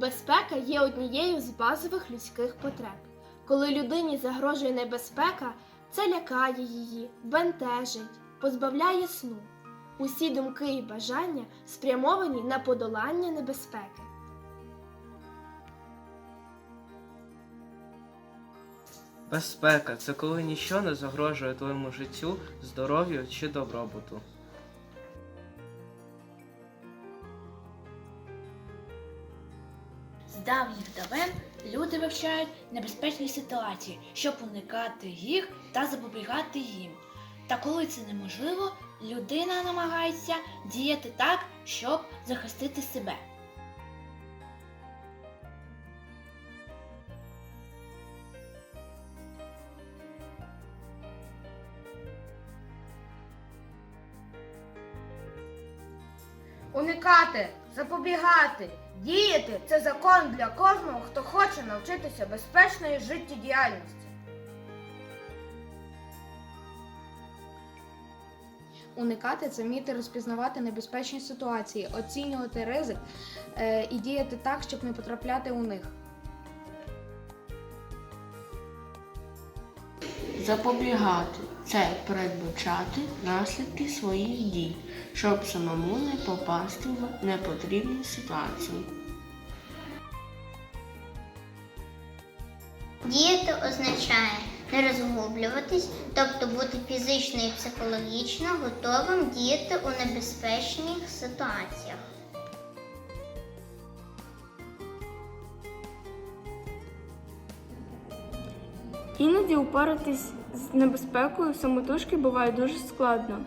Безпека є однією з базових людських потреб. Коли людині загрожує небезпека, це лякає її, бентежить, позбавляє сну. Усі думки і бажання спрямовані на подолання небезпеки. Безпека це коли ніщо не загрожує твоєму життю, здоров'ю чи добробуту. З давніх давен люди вивчають небезпечні ситуації, щоб уникати їх та запобігати їм. Та коли це неможливо, людина намагається діяти так, щоб захистити себе. Уникати, запобігати, діяти це закон для кожного, хто хоче навчитися безпечної життєдіяльності. Уникати це вміти розпізнавати небезпечні ситуації, оцінювати ризик е, і діяти так, щоб не потрапляти у них. Запобігати це передбачати наслідки своїх дій, щоб самому не попасти в непотрібні ситуації. Діяти означає не розгублюватись, тобто бути фізично і психологічно готовим діяти у небезпечних ситуаціях. Іноді упоратись з небезпекою самотужки буває дуже складно,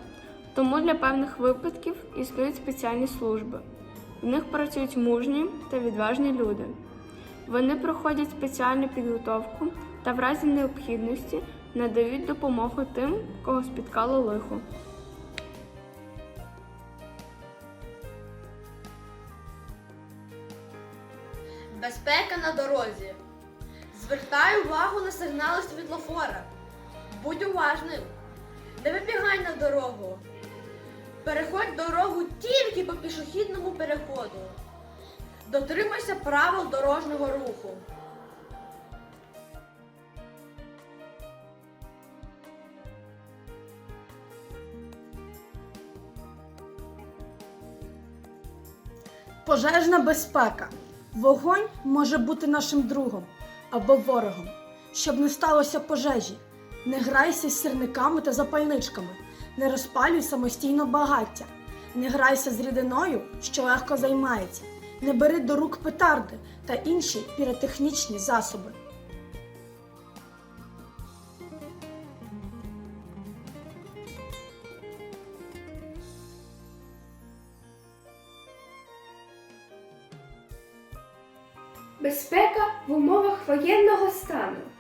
тому для певних випадків існують спеціальні служби. В них працюють мужні та відважні люди. Вони проходять спеціальну підготовку та в разі необхідності надають допомогу тим, кого спіткало лихо. Безпека на дорозі. Звертай увагу на сигнали світлофора. Будь уважним. Не вибігай на дорогу. Переходь дорогу тільки по пішохідному переходу. Дотримайся правил дорожнього руху. Пожежна безпека. Вогонь може бути нашим другом або ворогом. Щоб не сталося пожежі, не грайся з сірниками та запальничками, не розпалюй самостійно багаття, не грайся з рідиною, що легко займається, не бери до рук петарди та інші піротехнічні засоби. Безпека в умовах воєнного стану.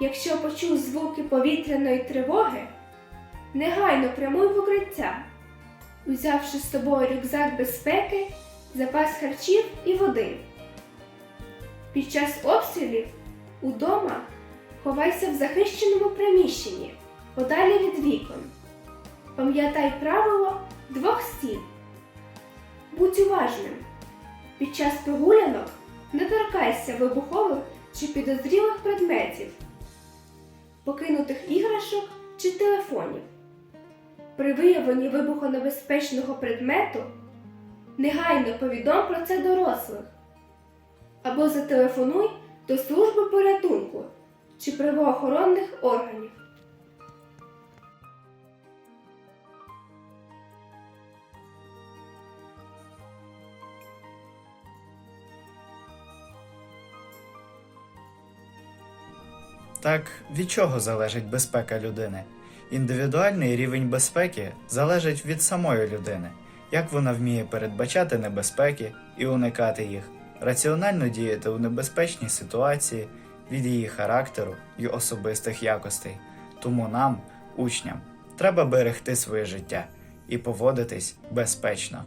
Якщо почув звуки повітряної тривоги, негайно прямуй в укриття, узявши з собою рюкзак безпеки, запас харчів і води. Під час обстрілів удома ховайся в захищеному приміщенні, подалі від вікон. Пам'ятай правило двох стін. Будь уважним. Під час прогулянок не торкайся вибухових чи підозрілих предметів, покинутих іграшок чи телефонів. При виявленні вибухонебезпечного предмету негайно повідом про це дорослих або зателефонуй до служби порятунку чи правоохоронних органів. Так, від чого залежить безпека людини? Індивідуальний рівень безпеки залежить від самої людини, як вона вміє передбачати небезпеки і уникати їх, раціонально діяти у небезпечній ситуації від її характеру і особистих якостей. Тому нам, учням, треба берегти своє життя і поводитись безпечно.